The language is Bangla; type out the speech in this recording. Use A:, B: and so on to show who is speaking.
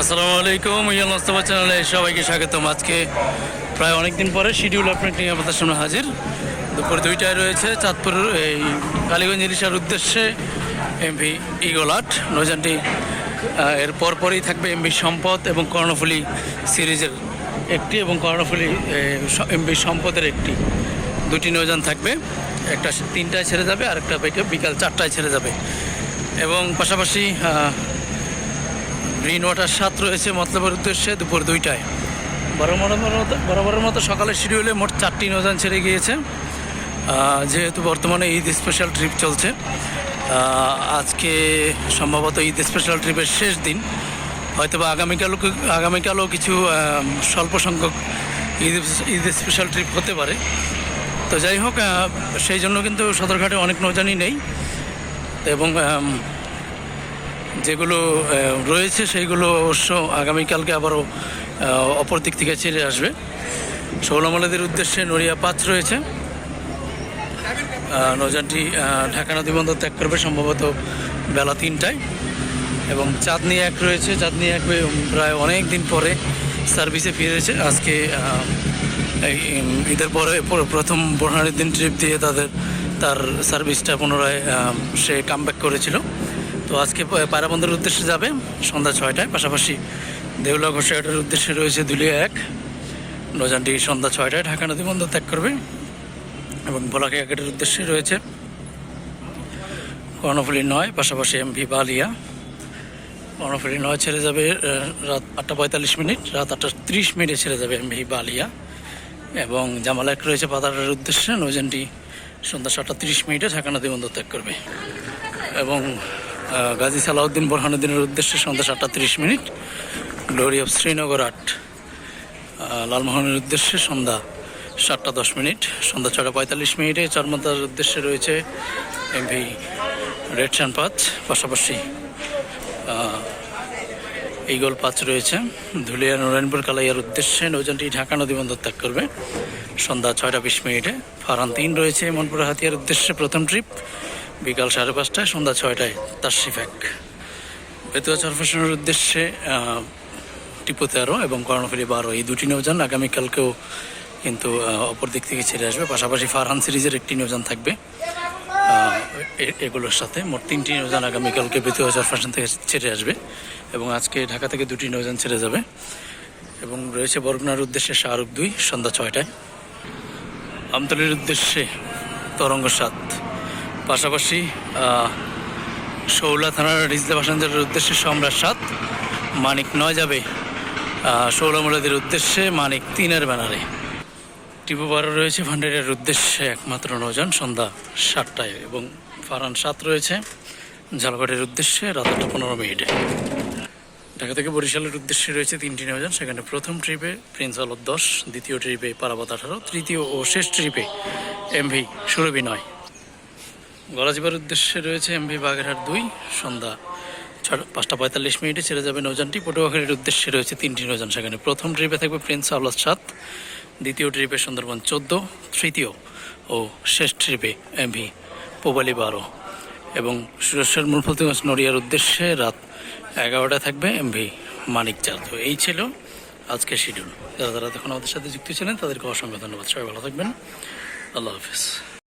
A: আসসালামু আলাইকুম ইয়াল মোস্তফা চ্যানেলে সবাইকে স্বাগতম। আজকে প্রায় অনেক দিন পরে শিডিউল আপনার নিয়ে আমাদের সামনে হাজির। দুপুর দুইটায় রয়েছে চাঁদপুর এই কালীগঞ্জ ইলিশার উদ্দেশ্যে এমভি ইগোলাট নৌযানটি আহ, এর পরপরই থাকবে এমভি সম্পদ এবং কর্ণফুলি সিরিজের একটি এবং কর্ণফুলি এমভি সম্পদের একটি। দুটি নৌযান থাকবে একটা তিনটায় ছেড়ে যাবে আর একটা বিকাল চারটায় ছেড়ে যাবে। এবং পাশাপাশি গ্রিন ওয়াটার সাত রয়েছে, মতলবের উদ্দেশ্যে দুপুর দুইটায়। বরাবরের মতো সকালের শিডিউলে মোট চারটি নৌযান ছেড়ে গিয়েছে। যেহেতু বর্তমানে ঈদ স্পেশাল ট্রিপ চলছে আজকে সম্ভবত ঈদ স্পেশাল ট্রিপের শেষ দিন। হয়তো বা আগামীকালও আগামীকালও কিছু স্বল্প সংখ্যক ঈদ ঈদ স্পেশাল ট্রিপ হতে পারে। তো যাই হোক সেই জন্য কিন্তু সদরঘাটে অনেক নৌযানই নেই। এবং যেগুলো রয়েছে সেইগুলো অবশ্য আগামীকালকে আবারও অপর দিক থেকে ছেড়ে আসবে। শৌলামালাদের উদ্দেশ্যে নড়িয়া পাঁচ রয়েছে। আহ, নৌযানটি ঢাকা নদী বন্দর ত্যাগ করবে সম্ভবত বেলা তিনটায়। এবং চাঁদনি এক রয়েছে। চাঁদনি এক প্রায় অনেক দিন পরে সার্ভিসে ফিরেছে আজকে ঈদের পরে পর- প্রথম বোরহানের দিন ট্রিপ দিয়ে তাদের তার সার্ভিসটা পুনরায় সে কামব্যাক করেছিল। তো আজকে পায়রাবন্দরের উদ্দেশ্যে যাবে সন্ধ্যা ছয়টায়। পাশাপাশি দেউলা ঘোষাঘাটের উদ্দেশ্যে রয়েছে দুলিয়া এক। নৌযানটি সন্ধ্যা ছয়টায় ঢাকা নদী বন্দর ত্যাগ করবে এবং ভোলাকিয়া ঘাটের উদ্দেশ্যে রয়েছে কর্ণফুলি নয়, পাশাপাশি এমভি বালিয়া। কর্ণফুলি নয় ছেড়ে যাবে রাত আটটা পঁয়তাল্লিশ মিনিট, রাত আটটা ত্রিশ মিনিটে ছেড়ে যাবে এমভি বালিয়া। এবং জামাল এক রয়েছে পাতাটার উদ্দেশ্যে, নৌযানটি সন্ধ্যা সাতটা তিরিশ মিনিটে ঢাকা নদী বন্দর ত্যাগ করবে। এবং গাজী সালাউদ্দিন বোরহানুদ্দিনের উদ্দেশ্যে সন্ধ্যা সাতটা তিরিশ মিনিট, গ্লোরি অফ শ্রীনগর আট। লালমোহনের উদ্দেশ্যে সন্ধ্যা সাতটা দশ মিনিট, সন্ধ্যা ছটা পঁয়তাল্লিশ মিনিটে চরমতার উদ্দেশ্যে রয়েছে এমভি রেড সান পাঁচ। পাশাপাশি ইগল পাঁচ রয়েছে। ধুলিয়া নারায়ণপুর কালাইয়ার উদ্দেশ্যে নৌযানটি ঢাকা নদী বন্দর ত্যাগ করবে। সন্ধ্যা ছয়টা বিশ মিনিটে ফারান তিন রয়েছে মনপুর হাতিয়ার উদ্দেশ্যে প্রথম ট্রিপ। বিকাল সাড়ে পাঁচটায়, সন্ধ্যা ছয়টায় তার শিফ্যাক বেতুয়া চরফেশনের উদ্দেশ্যে টিপো তেরো এবং কর্ণফুলি বারো, এই দুটি নৌযান আগামীকালকেও কিন্তু অপর দিক থেকে ছেড়ে আসবে। পাশাপাশি ফারহান সিরিজের একটি নৌযান থাকবে। এগুলোর সাথে মোট তিনটি নৌযান আগামীকালকে বেতুয়া চরফেশন থেকে ছেড়ে আসবে এবং আজকে ঢাকা থেকে দুটি নৌযান ছেড়ে যাবে এবং রয়েছে বরগুনার উদ্দেশ্যে শাহরুখ দুই, সন্ধ্যা ছয়টায়। আমতলির উদ্দেশ্যে তরঙ্গ সাত। পাশাপাশি শৌলা থানার রিজলা প্যাসেঞ্জারের উদ্দেশ্যে সম্রাট সাত মানিক নয় যাবে আহ, শৌলা মুরাদের উদ্দেশ্যে মানিক তিনের ব্যানারে। টিপু বারো রয়েছে ভান্ডারের উদ্দেশ্যে একমাত্র নৌযান সন্ধ্যা সাতটায় এবং ফারান সাত রয়েছে ঝালগড়ের উদ্দেশ্যে রাত আটটা পনেরো মিনিটে। ঢাকা থেকে বরিশালের উদ্দেশ্যে রয়েছে তিনটি নৌযান সেখানে প্রথম ট্রিপে প্রিন্স আলোক দশ দ্বিতীয় ট্রিপে পারাবত আঠারো তৃতীয় ও শেষ ট্রিপে এমভি সুরভি নয়। গলাচিপার উদ্দেশ্যে রয়েছে এমভি বাগেরহাট দুই, সন্ধ্যা ছটা পাঁচটা পঁয়তাল্লিশ মিনিটে ছেড়ে যাবে নৌযানটি। পটুয়াখালীর উদ্দেশ্যে রয়েছে তিনটি নৌযান সেখানে। প্রথম ট্রিপে থাকবে প্রিন্স আওলাদ সাত, দ্বিতীয় ট্রিপে সুন্দরবন চোদ্দ, তৃতীয় ও শেষ ট্রিপে এমভি পোবালি বারো। এবং সুরেশ্বর মূলফলতিগঞ্জ নড়িয়ার উদ্দেশ্যে রাত এগারোটায় থাকবে এমভি মানিক চার তো এই ছিল আজকের শিডিউল যারা যারা তখন আমাদের সাথে যুক্ত ছিলেন, তাদেরকে অসংখ্য ধন্যবাদ। সবাই ভালো থাকবেন। আল্লাহ হাফিজ।